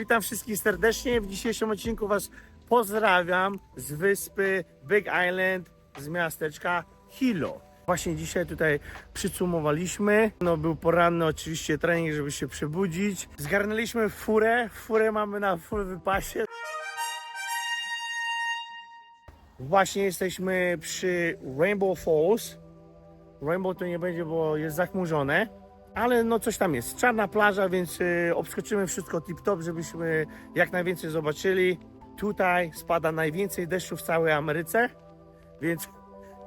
Witam wszystkich serdecznie. W dzisiejszym odcinku Was pozdrawiam z wyspy Big Island, z miasteczka Hilo. Właśnie dzisiaj tutaj przycumowaliśmy. No, był poranny oczywiście trening, żeby się przebudzić. Zgarnęliśmy furę. Furę mamy na full wypasie. Właśnie jesteśmy przy Rainbow Falls. Rainbow to nie będzie, bo jest zachmurzone. Ale no coś tam jest. Czarna plaża, więc y, obskoczymy wszystko tip-top, żebyśmy jak najwięcej zobaczyli. Tutaj spada najwięcej deszczu w całej Ameryce, więc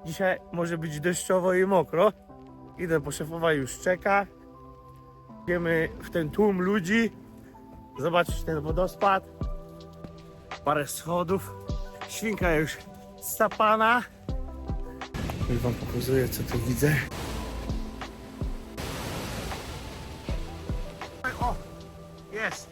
dzisiaj może być deszczowo i mokro. Idę po szefowa już czeka. Idziemy w ten tłum ludzi, zobaczyć ten wodospad. Parę schodów. Świnka już stapana. Już wam pokazuję co tu widzę. Jest.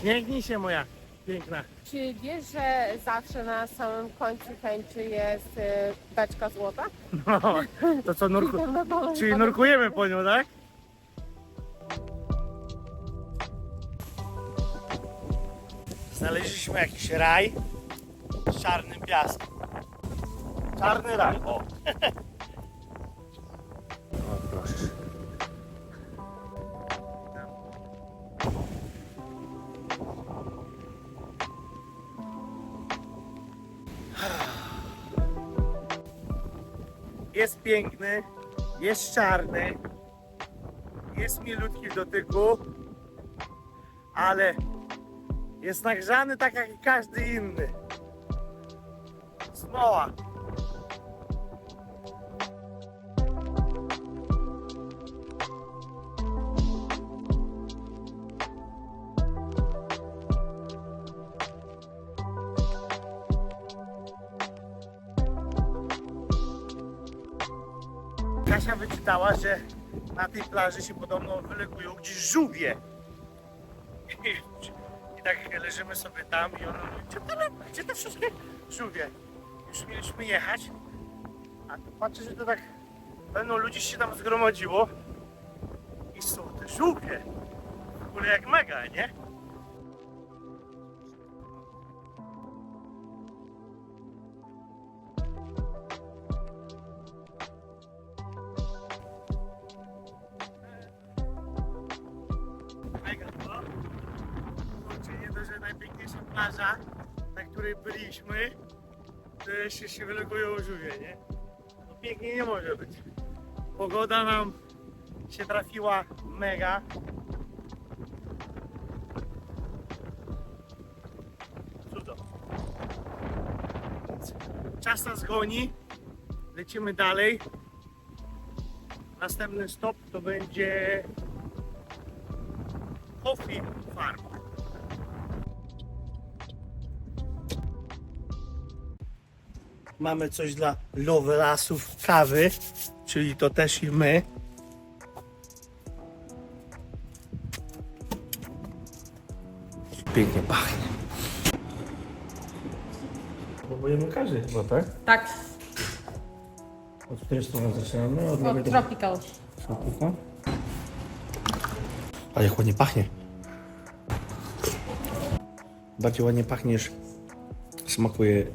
Śmiechnij się moja piękna. Czy wiesz, że zawsze na samym końcu tęczy jest y, beczka złota? No, to co nurku... Tam na dole Czyli chyba- nurkujemy po nią, tak? Znaleźliśmy jakiś raj czarnym piaskiem. Czarny raj, o. O, proszę. Jest piękny, jest czarny, jest milutki w dotyku, ale jest nagrzany tak jak i każdy inny. Smoła. Kasia wyczytała, że na tej plaży się podobno wylegują gdzieś żółwie. I, I tak leżymy sobie tam i ona mówi, gdzie te wszystkie żółwie? Już mieliśmy jechać, a tu patrzę, że to tak pełno ludzi się tam zgromadziło i są te żółwie. W ogóle jak mega, nie? Jeszcze się wylegują żółwie, nie? No pięknie nie może być. Pogoda nam się trafiła mega. Cudo. Czas nas goni. Lecimy dalej. Następny stop to będzie Coffee Farm. Mamy coś dla lovelasów kawy, czyli to też i my. Pięknie pachnie. Próbujemy każdy chyba, tak? Tak, Od której strony zaczynamy? Od od lewej do tropical. Tropical. A jak ładnie pachnie. Bardziej ładnie pachnie niż smakuje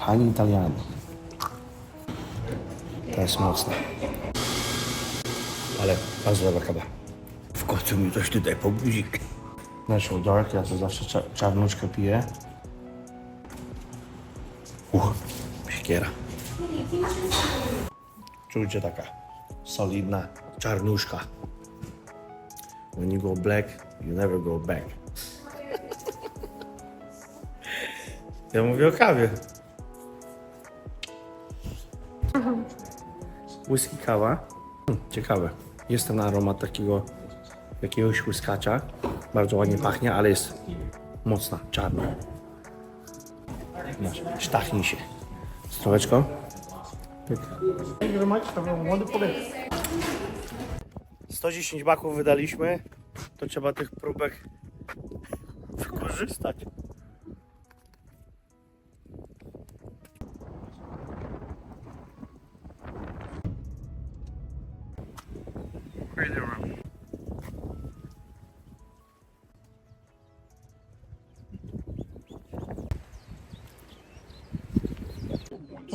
Hani Italiano. To jest mocne. Ale bardzo dobra kawa. W końcu mi coś tutaj pobudzi. Natural Dark, ja to zawsze cza czarnuczkę piję. Uch, siekiera. Czujcie taka solidna czarnuszka. When you go black, you never go back. Ja mówię o kawie. Whisky kawa. Hmm, ciekawe. Jest ten aromat takiego jakiegoś łyskacza. Bardzo ładnie pachnie, ale jest mocna, czarna. Masz, Sztachnij się. Straweczko. Pyk. Thank you very much. Have a wonderful day. 110 baków wydaliśmy, to trzeba tych próbek wykorzystać.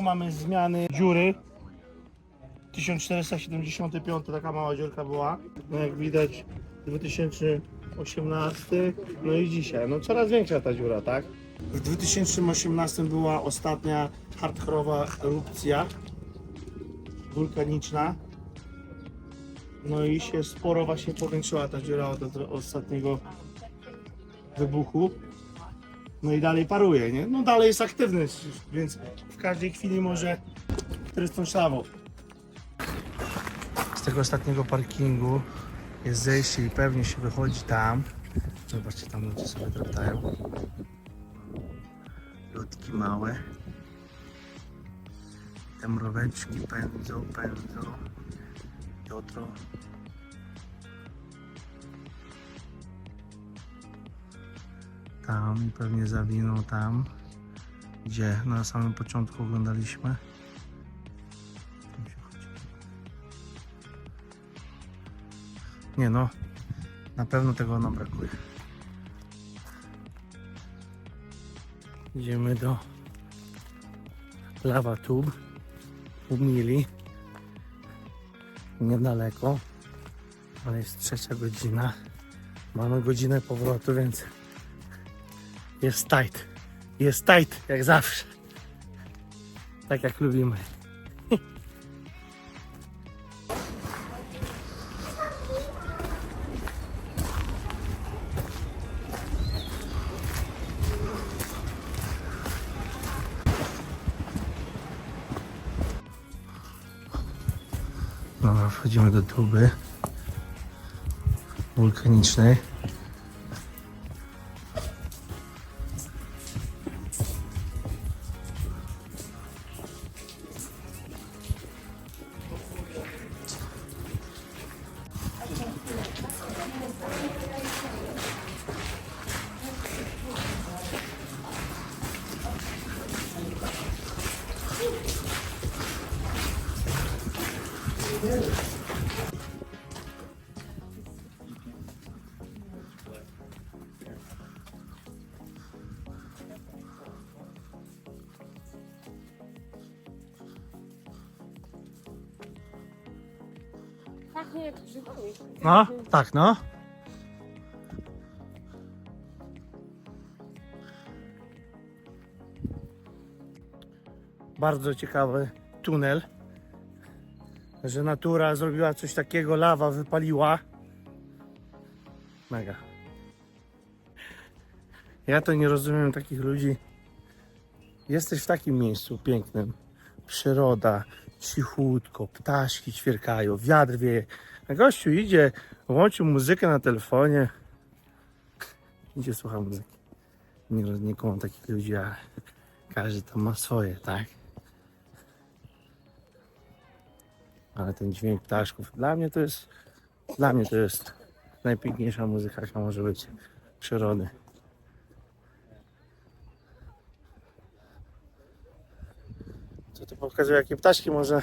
Mamy zmiany dziury. 1475 taka mała dziurka była. No jak widać 2018, no i dzisiaj. No coraz większa ta dziura, tak? W 2018 była ostatnia hardkorowa erupcja wulkaniczna. No i się sporo właśnie powiększyła ta dziura od, od ostatniego wybuchu. No i dalej paruje, nie? No dalej jest aktywny, więc w każdej chwili może trysnąć szawą. Z tego ostatniego parkingu jest zejście i pewnie się wychodzi tam. Zobaczcie, tam ludzie sobie draptają. Ludki małe. Te mróweczki pędzą, pędzą. Jutro. Tam i pewnie zawinął tam, gdzie na samym początku oglądaliśmy. Nie no, na pewno tego nam brakuje. Idziemy do Lava Tube u Mili. Niedaleko, ale jest trzecia godzina. Mamy godzinę powrotu, więc jest tight. Jest tight, jak zawsze. Tak jak lubimy. Dobra, wchodzimy do tuby wulkanicznej. Pachnie jak grzybami. No, tak, no. Bardzo ciekawy tunel, że natura zrobiła coś takiego, lawa wypaliła. Mega. Ja to nie rozumiem takich ludzi. Jesteś w takim miejscu pięknym. Przyroda, cichutko, ptaszki ćwierkają, wiatr wieje. A gościu idzie, włączył muzykę na telefonie. Idzie, słucha muzyki. Nie, nie takich ludzi, ale każdy tam ma swoje, tak? Ale ten dźwięk ptaszków, dla mnie to jest, dla mnie to jest najpiękniejsza muzyka, jaka może być przyrody. Co to pokazuje, jakie ptaszki może,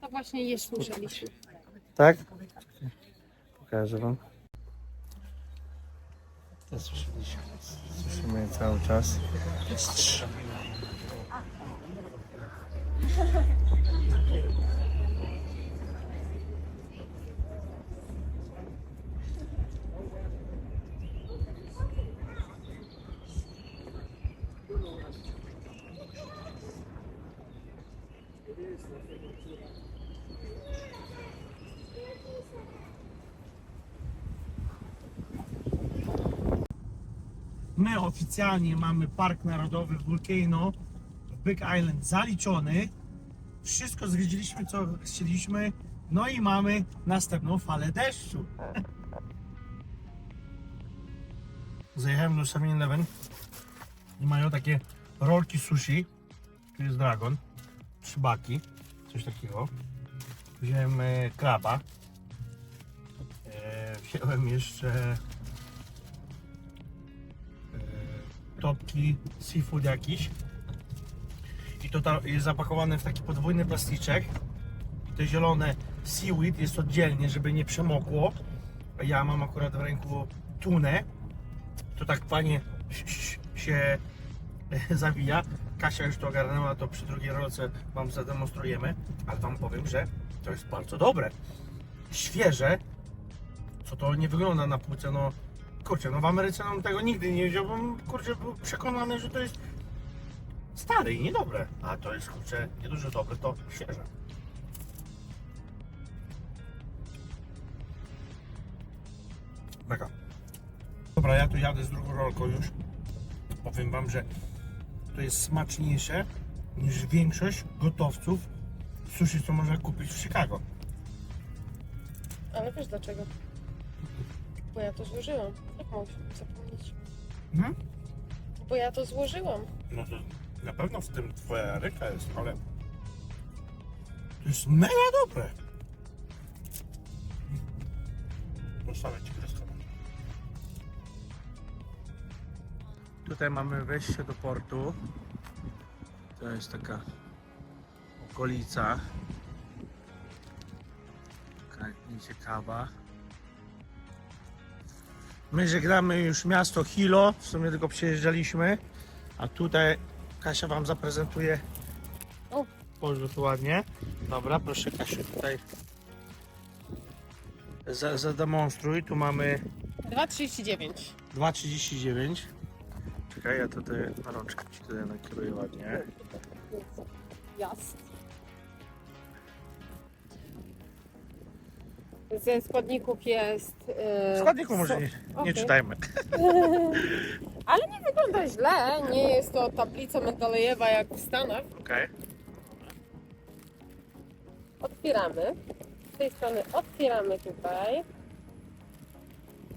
To właśnie jeść musieliśmy. tak? Pokażę wam. To słyszeliśmy. Słyszymy je cały czas. My oficjalnie mamy Park Narodowy Volcano w Big Island zaliczony. Wszystko zwiedziliśmy, co chcieliśmy. No i mamy następną falę deszczu. Zajechałem do 7-Eleven i mają takie rolki sushi. Tu jest dragon, trzy baki, coś takiego. Wziąłem e, kraba. E, wziąłem jeszcze topki seafood jakiś. I to jest zapakowane w taki podwójny plasticzek. Te zielone seaweed jest oddzielnie, żeby nie przemokło. Ja mam akurat w ręku tunę. To tak fajnie się zawija. Kasia już to ogarnęła, to przy drugiej rolce Wam zademonstrujemy, ale Wam powiem, że to jest bardzo dobre. Świeże, co to nie wygląda na półce, no kurczę, no w Ameryce no, tego nigdy nie wziąłbym, kurczę, był przekonany, że to jest stare i niedobre, a to jest, kurczę, nie dużo dobre, to świeże. Dobra, ja tu jadę z drugą rolką już. Powiem Wam, że to jest smaczniejsze niż większość gotowców sushi, co można kupić w Chicago. Ale wiesz dlaczego? Bo ja to złożyłam. Mogę zapomnieć? Mhm. Bo ja to złożyłam. No to na pewno w tym twoja ręka jest, ale to jest mega dobre. Zostawię ci kreskę. Tutaj mamy wejście do portu. To jest taka okolica. Taka nieciekawa. My żegnamy już miasto Hilo, w sumie tylko przyjeżdżaliśmy. A tutaj Kasia Wam zaprezentuje. O. Tu ładnie. Dobra, proszę Kasiu tutaj za, zademonstruj. Tu mamy 2,39. 2,39. Czekaj, ja tutaj na rączkę Ci tutaj nakieruję ładnie. Jasne. Ze składników jest. Yy, Składniku może nie, nie czytajmy. Ale nie wygląda źle. Nie jest to tablica Mendelejewa jak w Stanach. Okej. Otwieramy. Z tej strony otwieramy tutaj.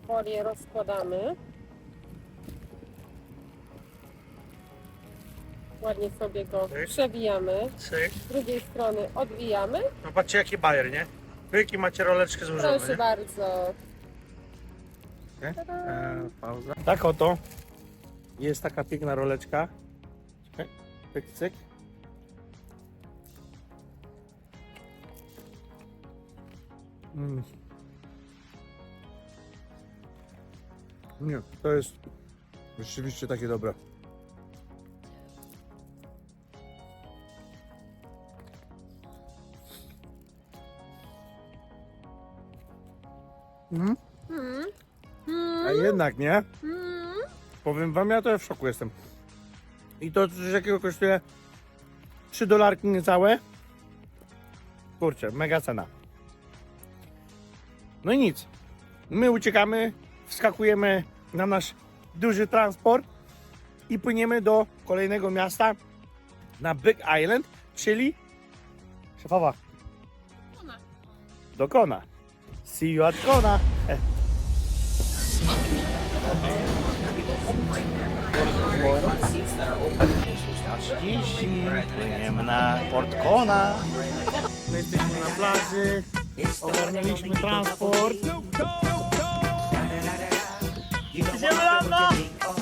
Folię rozkładamy. Ładnie sobie go przewijamy. Z drugiej strony odwijamy. Patrzcie jaki bajer, nie? Wy jaki macie roleczkę złożoną, Proszę nie? bardzo. Tada. E, pauza. Tak oto jest taka piękna roleczka. Czekaj. Pyk, cyk. Mm. Nie, to jest rzeczywiście takie dobre. Mhm. Mm. A jednak nie. Mm. Powiem wam, ja to w szoku jestem. I to coś jakiego kosztuje 3 dolarki niecałe. Kurczę, mega cena. No i nic. My uciekamy, wskakujemy na nasz duży transport i płyniemy do kolejnego miasta na Big Island, czyli szefowa. Kona. Do Kona. See you at Kona. 30, płyniemy na Port Kona. My jesteśmy na plaży, ogarnęliśmy transport. Idziemy mną!